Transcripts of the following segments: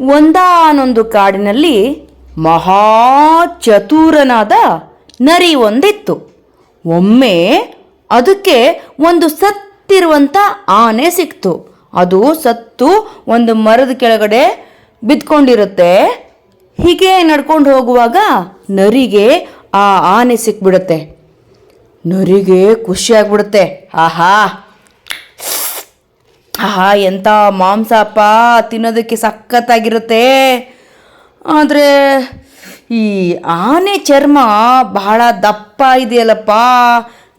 ಒಂದಾನೊಂದು ಕಾಡಿನಲ್ಲಿ ಮಹಾ ಚತುರನಾದ ನರಿ ಒಂದಿತ್ತು. ಒಮ್ಮೆ ಅದಕ್ಕೆ ಒಂದು ಸತ್ತಿರುವಂಥ ಆನೆ ಸಿಕ್ತು. ಅದು ಸತ್ತು ಒಂದು ಮರದ ಕೆಳಗಡೆ ಬಿದ್ಕೊಂಡಿರುತ್ತೆ. ಹೀಗೆ ನಡ್ಕೊಂಡು ಹೋಗುವಾಗ ನರಿಗೆ ಆ ಆನೆ ಸಿಕ್ಬಿಡುತ್ತೆ. ನರಿಗೆ ಖುಷಿ ಆಗ್ಬಿಡುತ್ತೆ ಆಹಾ! ಆಹಾ ಎಂಥ ಮಾಂಸಪ್ಪ, ತಿನ್ನೋದಕ್ಕೆ ಸಖತ್ತಾಗಿರುತ್ತೆ. ಆದರೆ, ಈ ಆನೆ ಚರ್ಮ ಬಹಳ ದಪ್ಪ ಇದೆಯಲ್ಲಪ್ಪ.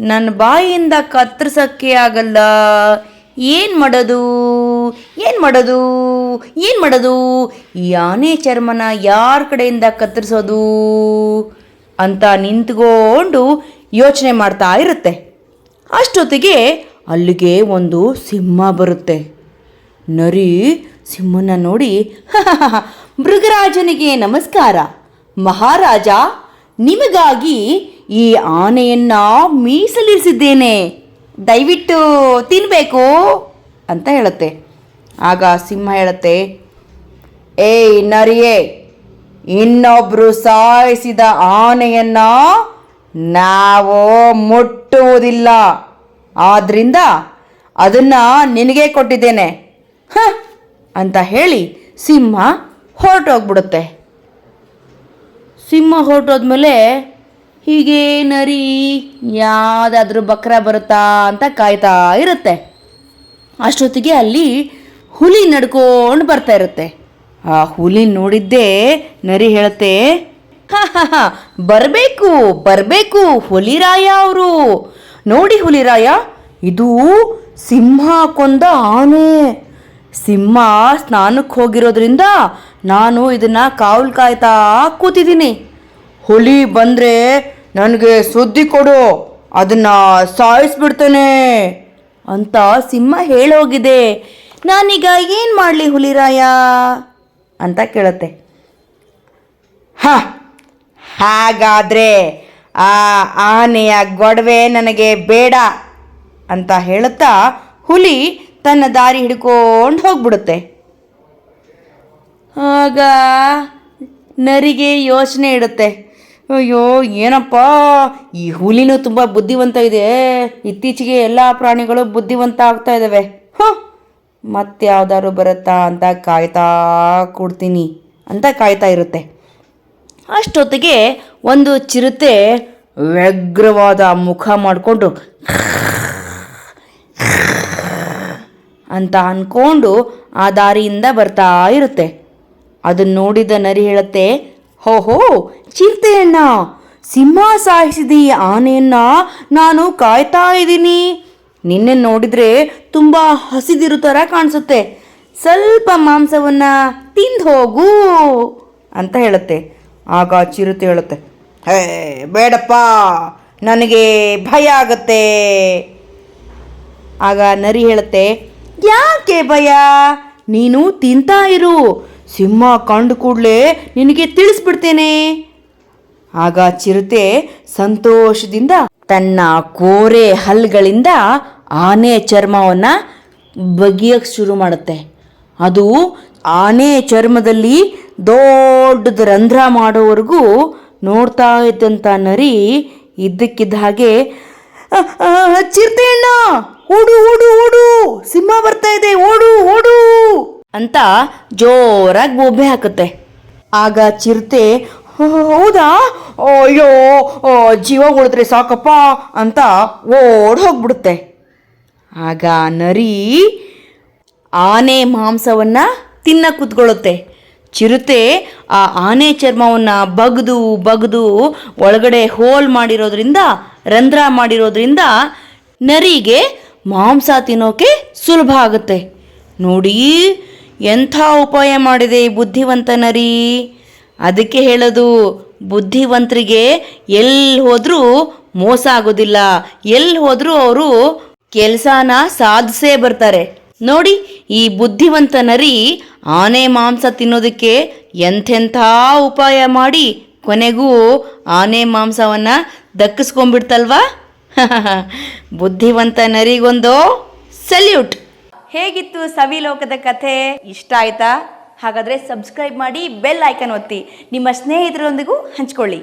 ನನ್ನ ಬಾಯಿಯಿಂದ ಕತ್ತರಿಸೋಕ್ಕೆ ಆಗಲ್ಲ. ಏನು ಮಾಡೋದು? ಏನು ಮಾಡೋದು? ಏನು ಮಾಡೋದು? ಈ ಆನೆ ಚರ್ಮನ ಯಾರ ಕಡೆಯಿಂದ ಕತ್ತರಿಸೋದು? ಅಂತ ನಿಂತ್ಕೊಂಡು ಯೋಚನೆ ಮಾಡ್ತಾ ಇರುತ್ತೆ. ಅಷ್ಟೊತ್ತಿಗೆ ಅಲ್ಲಿಗೆ ಒಂದು ಸಿಂಹ ಬರುತ್ತೆ. ನರಿ ಸಿಂಹನ ನೋಡಿ ಮೃಗರಾಜನಿಗೆ ನಮಸ್ಕಾರ. ಮಹಾರಾಜ, ನಿಮಗಾಗಿ ಈ ಆನೆಯನ್ನ ಮೀಸಲಿರಿಸಿದ್ದೇನೆ. ದಯವಿಟ್ಟು ತಿನ್ನಬೇಕು ಅಂತ ಹೇಳುತ್ತೆ. ಆಗ ಸಿಂಹ ಹೇಳುತ್ತೆ, ಏಯ್ ನರಿಯೇ, ಇನ್ನೊಬ್ರು ಸಾಯಿಸಿದ ಆನೆಯನ್ನ ನಾವು ಮುಟ್ಟುವುದಿಲ್ಲ. ಆದ್ರಿಂದ ಅದನ್ನ ನಿನಗೆ ಕೊಟ್ಟಿದ್ದೇನೆ. ಹ, ಅಂತ ಹೇಳಿ ಸಿಂಹ ಹೊರಟೋಗ್ಬಿಡುತ್ತೆ. ಸಿಂಹ ಹೊರಟೋದ್ಮೇಲೆ ಹೀಗೆ ನರಿ ಯಾವುದಾದ್ರೂ ಬಕ್ರ ಬರುತ್ತಾ ಅಂತ ಕಾಯ್ತಾ ಇರುತ್ತೆ. ಅಷ್ಟೊತ್ತಿಗೆ ಅಲ್ಲಿ ಹುಲಿ ನಡ್ಕೊಂಡು ಬರ್ತಾ ಇರುತ್ತೆ. ಆ ಹುಲಿ ನೋಡಿದ್ದೇ ನರಿ ಹೇಳುತ್ತೆ ಬರಬೇಕು ಬರಬೇಕು ಹುಲಿರಾಯ ಅವರು. ನೋಡಿ ಹುಲಿರಾಯ, ಇದು ಸಿಂಹ ಕೊಂದ ಆನೆ. ಸಿಂಹ ಸ್ನಾನಕ್ಕೆ ಹೋಗಿರೋದ್ರಿಂದ ನಾನು ಇದನ್ನ ಕಾವಲು ಕಾಯ್ತಾ ಕೂತಿದ್ದೀನಿ. ಹುಲಿ ಬಂದ್ರೆ ನನಗೆ ಸುದ್ದಿ ಕೊಡು, ಅದನ್ನ ಸಾಯಿಸ್ಬಿಡ್ತೇನೆ ಅಂತ ಸಿಂಹ ಹೇಳೋಗಿದೆ. ನಾನೀಗ ಏನು ಮಾಡಲಿ ಹುಲಿರಾಯ ಅಂತ ಕೇಳುತ್ತೆ. ಹ, ಹಾಗಾದ್ರೆ ಆ ಆನೆಯ ಗೊಡವೆ ನನಗೆ ಬೇಡ ಅಂತ ಹೇಳುತ್ತಾ ಹುಲಿ ತನ್ನ ದಾರಿ ಹಿಡ್ಕೊಂಡು ಹೋಗ್ಬಿಡುತ್ತೆ. ಆಗ ನರಿಗೆ ಯೋಚನೆ ಇಡುತ್ತೆ. ಅಯ್ಯೋ, ಏನಪ್ಪ? ಈ ಹುಲಿನೂ ತುಂಬ ಬುದ್ಧಿವಂತ ಇದೆ. ಇತ್ತೀಚೆಗೆ ಎಲ್ಲ ಪ್ರಾಣಿಗಳು ಬುದ್ಧಿವಂತ ಆಗ್ತಾ ಇದ್ದಾವೆ ಹ್ಞೂ ಮತ್ತೆ ಯಾವ್ದಾದ್ರು ಬರುತ್ತಾ ಅಂತ ಕಾಯ್ತಾ ಕೊಡ್ತೀನಿ ಅಂತ ಕಾಯ್ತಾ ಇರುತ್ತೆ. ಅಷ್ಟೊತ್ತಿಗೆ ಒಂದು ಚಿರತೆ ವ್ಯಗ್ರವಾದ ಮುಖ ಮಾಡಿಕೊಂಡು ಅಂತ ಅನ್ಕೊಂಡು ಆ ದಾರಿಯಿಂದ ಬರ್ತಾ ಇರುತ್ತೆ. ಅದನ್ನ ನೋಡಿದ ನರಿ ಹೇಳುತ್ತೆ ಹೋಹೋ ಚಿರತೆಯಣ್ಣ, ಸಿಂಹ ಸಾಯಿಸಿದಿ ಆನೆಯನ್ನ ನಾನು ಕಾಯ್ತಾ ಇದ್ದೀನಿ. ನಿನ್ನೆ ನೋಡಿದ್ರೆ ತುಂಬ ಹಸಿದಿರು ಥರ ಕಾಣಿಸುತ್ತೆ. ಸ್ವಲ್ಪ ಮಾಂಸವನ್ನ ತಿಂದು ಹೋಗು ಅಂತ ಹೇಳುತ್ತೆ. ಆಗ ಚಿರತೆ ಹೇಳುತ್ತೆ, ಹೇ, ಬೇಡಪ್ಪ, ನನಗೆ ಭಯ ಆಗತ್ತೆ. ಆಗ ನರಿ ಹೇಳುತ್ತೆ, ಯಾಕೆ ಭಯ? ನೀನು ತಿಂತಾ ಇರು. ಸಿಂಹ ಕಂಡು ಕೂಡಲೇ ನಿನಗೆ ತಿಳಿಸ್ಬಿಡ್ತೇನೆ. ಆಗ ಚಿರತೆ ಸಂತೋಷದಿಂದ ತನ್ನ ಕೋರೆ ಹಲ್ಗಳಿಂದ ಆನೆ ಚರ್ಮವನ್ನ ಬಗೆಯಕ್ಕೆ ಶುರು ಮಾಡುತ್ತೆ. ಅದು ಆನೆ ಚರ್ಮದಲ್ಲಿ ದೊಡ್ಡದು ರಂಧ್ರ ಮಾಡೋವರೆಗೂ ನೋಡ್ತಾ ಇದ್ದಂಥ ನರಿ ಇದ್ದಕ್ಕಿದ್ದ ಹಾಗೆ ಚಿರತೆ ಅಣ್ಣ, ಓಡು ಓಡು ಓಡು, ಸಿಂಹ ಬರ್ತಾ ಇದೆ, ಓಡು ಓಡು ಅಂತ ಜೋರಾಗಿ ಬೊಬ್ಬೆ ಹಾಕುತ್ತೆ. ಆಗ ಚಿರತೆ ಹೌದಾ? ಅಯ್ಯೋ ಜೀವ ಉಳಿದ್ರೆ ಸಾಕಪ್ಪ ಅಂತ ಓಡ್ ಹೋಗ್ಬಿಡುತ್ತೆ. ಆಗ ನರಿ ಆನೆ ಮಾಂಸವನ್ನ ತಿನ್ನ ಕೂತ್ಕೊಳ್ಳುತ್ತೆ. ಚಿರತೆ ಆ ಆನೆ ಚರ್ಮವನ್ನ ಬಗ್ದು ಬಗ್ದು ಒಳಗಡೆ ಹೋಲ್ ಮಾಡಿರೋದ್ರಿಂದ, ರಂಧ್ರ ಮಾಡಿರೋದ್ರಿಂದ ನರಿಗೆ ಮಾಂಸ ತಿನ್ನೋಕೆ ಸುಲಭ ಆಗುತ್ತೆ. ನೋಡಿ, ಎಂಥ ಉಪಾಯ ಮಾಡಿದೆ ಈ ಬುದ್ಧಿವಂತ ನರಿ. ಅದಕ್ಕೆ ಹೇಳೋದು, ಬುದ್ಧಿವಂತರಿಗೆ ಎಲ್ಲಿ ಹೋದರೂ ಮೋಸ ಆಗೋದಿಲ್ಲ. ಎಲ್ಲಿ ಹೋದರೂ ಅವರು ಕೆಲಸನ ಸಾಧಿಸೇ ಬರ್ತಾರೆ. ನೋಡಿ, ಈ ಬುದ್ಧಿವಂತ ನರಿ ಆನೆ ಮಾಂಸ ತಿನ್ನೋದಕ್ಕೆ ಎಂಥೆಂಥ ಉಪಾಯ ಮಾಡಿ ಕೊನೆಗೂ ಆನೆ ಮಾಂಸವನ್ನ ದಕ್ಕಿಸ್ಕೊಂಡ್ಬಿಡ್ತಲ್ವಾ? ಬುದ್ಧಿವಂತ ನರಿಗೊಂದು ಸಲ್ಯೂಟ್. ಹೇಗಿತ್ತು ಸವಿಲೋಕದ ಕಥೆ? ಇಷ್ಟ ಆಯ್ತಾ? ಹಾಗಾದರೆ ಸಬ್ಸ್ಕ್ರೈಬ್ ಮಾಡಿ ಬೆಲ್ ಐಕನ್ ಒತ್ತಿ. ನಿಮ್ಮ ಸ್ನೇಹಿತರೊಂದಿಗೂ ಹಂಚ್ಕೊಳ್ಳಿ.